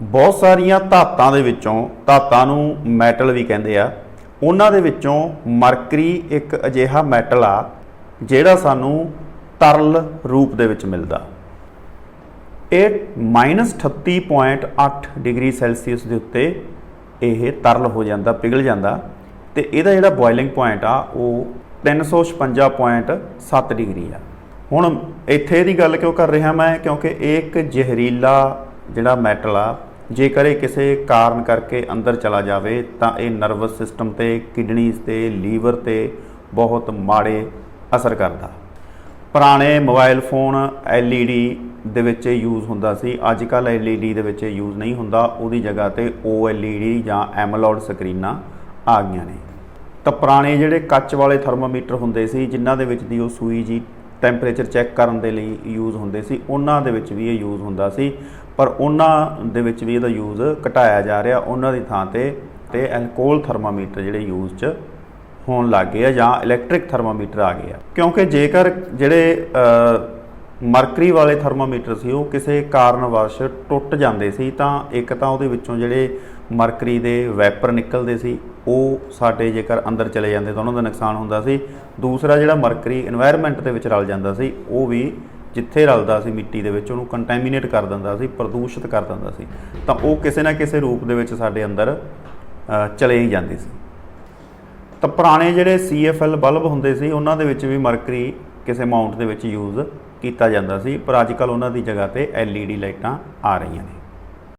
ਬਹੁਤ ਸਾਰੀਆਂ ਧਾਤਾਂ ਦੇ ਵਿੱਚੋਂ, ਧਾਤਾਂ ਨੂੰ ਮੈਟਲ ਵੀ ਕਹਿੰਦੇ ਆ, ਉਹਨਾਂ ਦੇ ਵਿੱਚੋਂ ਮਰਕਰੀ ਇੱਕ ਅਜਿਹਾ ਮੈਟਲ ਆ, ਜਿਹੜਾ ਸਾਨੂੰ ਤਰਲ ਰੂਪ ਦੇ ਵਿੱਚ ਮਿਲਦਾ। ਇਹ -38.8 ਡਿਗਰੀ ਸੈਲਸੀਅਸ ਦੇ ਉੱਤੇ ਇਹ ਤਰਲ ਹੋ ਜਾਂਦਾ, ਪਿਘਲ ਜਾਂਦਾ ਤੇ ਇਹਦਾ ਜਿਹੜਾ ਬੋਇਲਿੰਗ ਪੁਆਇੰਟ ਆ, ਉਹ 356.7 ਡਿਗਰੀ ਆ। ਹੁਣ ਇੱਥੇ ਦੀ ਗੱਲ ਕਿਉਂ ਕਰ ਰਿਹਾ ਮੈਂ? ਕਿਉਂਕਿ ਇਹ ਇੱਕ ਜ਼ਹਿਰੀਲਾ ਜਿਹੜਾ ਮੈਟਲ ਆ ਜੇਕਰ ਇਹ ਕਿਸੇ ਕਾਰਨ ਕਰਕੇ ਅੰਦਰ ਚਲਾ ਜਾਵੇ, ਤਾਂ ਇਹ ਨਰਵਸ ਸਿਸਟਮ ਤੇ, ਕਿਡਨੀਜ਼ ਤੇ, ਲੀਵਰ ਤੇ ਬਹੁਤ ਮਾੜੇ ਅਸਰ ਕਰਦਾ। ਪੁਰਾਣੇ ਮੋਬਾਈਲ ਫੋਨ LED ਦੇ ਵਿੱਚ ਯੂਜ਼ ਹੁੰਦਾ ਸੀ। ਅੱਜ ਕੱਲ LED ਦੇ ਵਿੱਚ ਯੂਜ਼ ਨਹੀਂ ਹੁੰਦਾ। ਉਹਦੀ ਜਗ੍ਹਾ ਤੇ OLED ਜਾਂ AMOLED ਸਕਰੀਨਾਂ ਆ ਗਈਆਂ ਨੇ। ਤਾਂ ਪੁਰਾਣੇ ਜਿਹੜੇ ਕੱਚ ਵਾਲੇ ਥਰਮੋਮੀਟਰ ਹੁੰਦੇ ਸੀ, ਜਿਨ੍ਹਾਂ ਦੇ ਵਿੱਚ ਦੀ ਉਹ ਸੂਈ ਜੀ ਟੈਂਪਰੇਚਰ ਚੈੱਕ ਕਰਨ ਦੇ ਲਈ ਯੂਜ਼ ਹੁੰਦੇ ਸੀ, ਉਹਨਾਂ ਦੇ ਵਿੱਚ ਵੀ ਇਹ ਯੂਜ਼ ਹੁੰਦਾ ਸੀ, ਪਰ ਉਹਨਾਂ ਦੇ ਵਿੱਚ ਵੀ ਇਹਦਾ ਯੂਜ਼ ਘਟਾਇਆ ਜਾ ਰਿਹਾ, ਉਹਨਾਂ ਦੀ ਥਾਂ ਤੇ ਤੇ ਐਲਕੋਹਲ ਥਰਮਾਮੀਟਰ ਜਿਹੜੇ ਯੂਜ਼ 'ਚ ਹੋਣ ਲੱਗ ਗਏ ਆ ਜਾਂ ਇਲੈਕਟ੍ਰਿਕ ਥਰਮਾਮੀਟਰ ਆ ਗਏ ਆ। ਕਿਉਂਕਿ ਜੇਕਰ ਜਿਹੜੇ ਮਰਕਰੀ ਵਾਲੇ ਥਰਮਾਮੀਟਰ ਸੀ, ਉਹ ਕਿਸੇ ਕਾਰਨ ਵਸ਼ ਟੁੱਟ ਜਾਂਦੇ ਸੀ, ਤਾਂ ਇੱਕ ਤਾਂ ਉਹਦੇ ਵਿੱਚੋਂ ਜਿਹੜੇ ਮਰਕਰੀ ਦੇ ਵੈਪਰ ਨਿਕਲਦੇ ਸੀ, ਉਹ ਸਾਡੇ ਜੇਕਰ ਅੰਦਰ ਚਲੇ ਜਾਂਦੇ ਤਾਂ ਉਹਨਾਂ ਦਾ ਨੁਕਸਾਨ ਹੁੰਦਾ ਸੀ। ਦੂਸਰਾ ਜਿਹੜਾ ਮਰਕਰੀ এনवायरमेंट ਦੇ ਵਿੱਚ ਰਲ ਜਾਂਦਾ ਸੀ, ਉਹ ਵੀ ਜਿੱਥੇ ਰਲਦਾ ਸੀ ਮਿੱਟੀ ਦੇ ਵਿੱਚ, ਉਹਨੂੰ ਕੰਟੈਮੀਨੇਟ ਕਰ ਦਿੰਦਾ ਸੀ, ਪ੍ਰਦੂਸ਼ਿਤ ਕਰ ਦਿੰਦਾ ਸੀ। ਤਾਂ ਉਹ ਕਿਸੇ ਨਾ ਕਿਸੇ ਰੂਪ ਦੇ ਵਿੱਚ ਸਾਡੇ ਅੰਦਰ ਚਲੇ ਹੀ ਜਾਂਦੀ ਸੀ। ਤਾਂ ਪੁਰਾਣੇ ਜਿਹੜੇ CFL ਬਲਬ ਹੁੰਦੇ ਸੀ, ਉਹਨਾਂ ਦੇ ਵਿੱਚ ਵੀ ਮਰਕਰੀ ਕਿਸੇ ਅਮਾਉਂਟ ਦੇ ਵਿੱਚ ਯੂਜ਼ ਕੀਤਾ ਜਾਂਦਾ ਸੀ, ਪਰ ਅੱਜ ਕੱਲ ਉਹਨਾਂ ਦੀ ਜਗ੍ਹਾ ਤੇ LED ਲਾਈਟਾਂ ਆ ਰਹੀਆਂ ਨੇ।